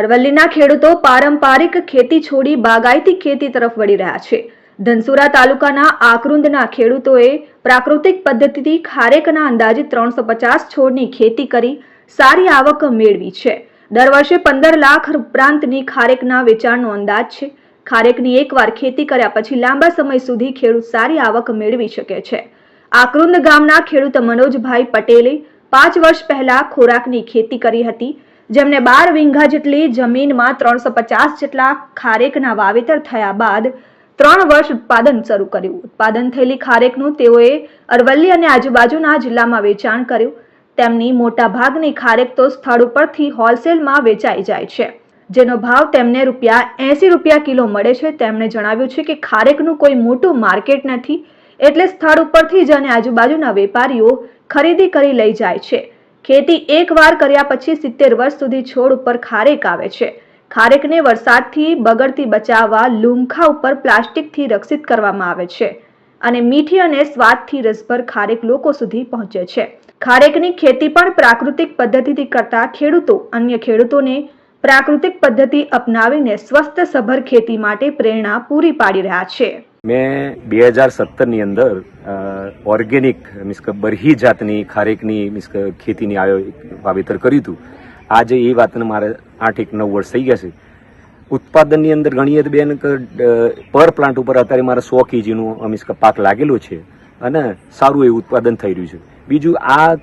અરવલ્લીના ખેડૂતો પારંપરિક ખેતી છોડી બાગાયતી ખેતી તરફ વળી રહ્યા છે. ધનસુરા તાલુકાના આકરુંદના ખેડૂતોએ પ્રાકૃતિક પદ્ધતિથી ખારેકના અંદાજે ત્રણસો પચાસ છોડની ખેતી કરી સારી આવક મેળવી છે. દર વર્ષે પંદર લાખ ઉપરાંતની ખારેકના વેચાણનો અંદાજ છે. ખારેકની એકવાર ખેતી કર્યા પછી લાંબા સમય સુધી ખેડૂત સારી આવક મેળવી શકે છે. આકરુંદ ગામના ખેડૂત મનોજભાઈ પટેલે પાંચ વર્ષ પહેલા ખોરાકની ખેતી કરી હતી. જેમને બાર વીંઘા જેટલી જમીનમાં ત્રણસો પચાસ જેટલા ખારેકના વાવેતર થયા બાદ ત્રણ વર્ષ ઉત્પાદન શરૂ કર્યું. ઉત્પાદન થયેલી ખારેકનું તેઓએ અરવલ્લી અને આજુબાજુના જિલ્લામાં વેચાણ કર્યું. તેમની મોટા ભાગની ખારેક તો સ્થળ ઉપરથી હોલસેલમાં વેચાઈ જાય છે. જેનો ભાવ તેમને રૂપિયા એંસી રૂપિયા કિલો મળે છે. તેમણે જણાવ્યું છે કે ખારેકનું કોઈ મોટું માર્કેટ નથી. એટલે સ્થળ ઉપરથી જ અને આજુબાજુના વેપારીઓ ખરીદી કરી લઈ જાય છે. ખેતી એકવાર કર્યા પછી સિત્તેર વર્ષ સુધી છોડ ઉપર ખારેક આવે છે. ખારેકને વરસાદથી બગડતી બચાવવા લૂમખા ઉપર પ્લાસ્ટિકથી રક્ષિત કરવામાં આવે છે અને મીઠી અને સ્વાદથી રસભર ખારેક લોકો સુધી પહોંચે છે. ખારેકની ખેતી પણ પ્રાકૃતિક પદ્ધતિથી કરતા ખેડૂતો અન્ય ખેડૂતોને પ્રાકૃતિક પદ્ધતિ અપનાવીને સ્વસ્થ સભર ખેતી માટે પ્રેરણા પૂરી પાડી રહ્યા છે. મેં બે હજાર સત્તરની અંદર ઓર્ગેનિક મીન્સ કે બરહી જાતની ખારેકની મીન્સ કે ખેતીની આયો વાવેતર કર્યું હતું. આજે એ વાતને મારે આઠ એક નવ વર્ષ થઈ ગયા છે. ઉત્પાદનની અંદર ગણીએ તો બેન પર પ્લાન્ટ ઉપર અત્યારે મારે સો કેજીનું મીન્સ કે પાક લાગેલો છે અને સારું એવું ઉત્પાદન થઈ રહ્યું છે. બીજું આ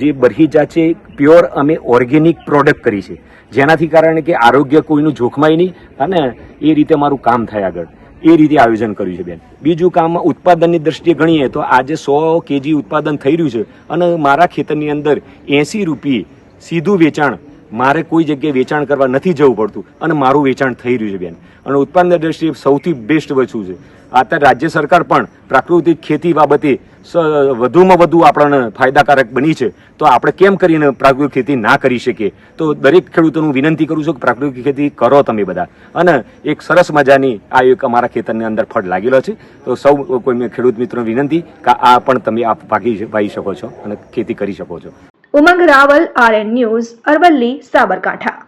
જે બરહીજા છે, પ્યોર અમે ઓર્ગેનિક પ્રોડક્ટ કરી છે. જેનાથી કારણે કે આરોગ્ય કોઈનું જોખમાય નહીં અને એ રીતે મારું કામ થાય આગળ. એ રીતે આયોજન કર્યું છે બેન. બીજું કામ ઉત્પાદનની દ્રષ્ટિએ ગણીએ તો આજે સો કેજી ઉત્પાદન થઈ રહ્યું છે અને મારા ખેતરની અંદર એંસી રૂપિયે સીધું વેચાણ મારે કોઈ જગ્યાએ વેચાણ કરવા નથી જવું પડતું અને મારું વેચાણ થઈ રહ્યું છે બેન. અને ઉત્પાદન દ્રષ્ટિએ સૌથી બેસ્ટ વસ્તુ છે. અત્યારે રાજ્ય સરકાર પણ પ્રાકૃતિક ખેતી બાબતે વધુમાં વધુ આપણને ફાયદાકારક બની છે. તો આપણે કેમ કરીને પ્રાકૃતિક ખેતી ના કરી શકીએ? તો દરેક ખેડૂતોનું વિનંતી કરું છું કે પ્રાકૃતિક ખેતી કરો તમે બધા. અને એક સરસ મજાની આ એક અમારા ખેતરની અંદર ફળ લાગેલો છે. તો સૌ કોઈ ખેડૂત મિત્રોને વિનંતી કે આ પણ તમે આ ભાગી ભાઈ શકો છો અને ખેતી કરી શકો છો. Umang Raval RN news Aravalli Sabarkantha.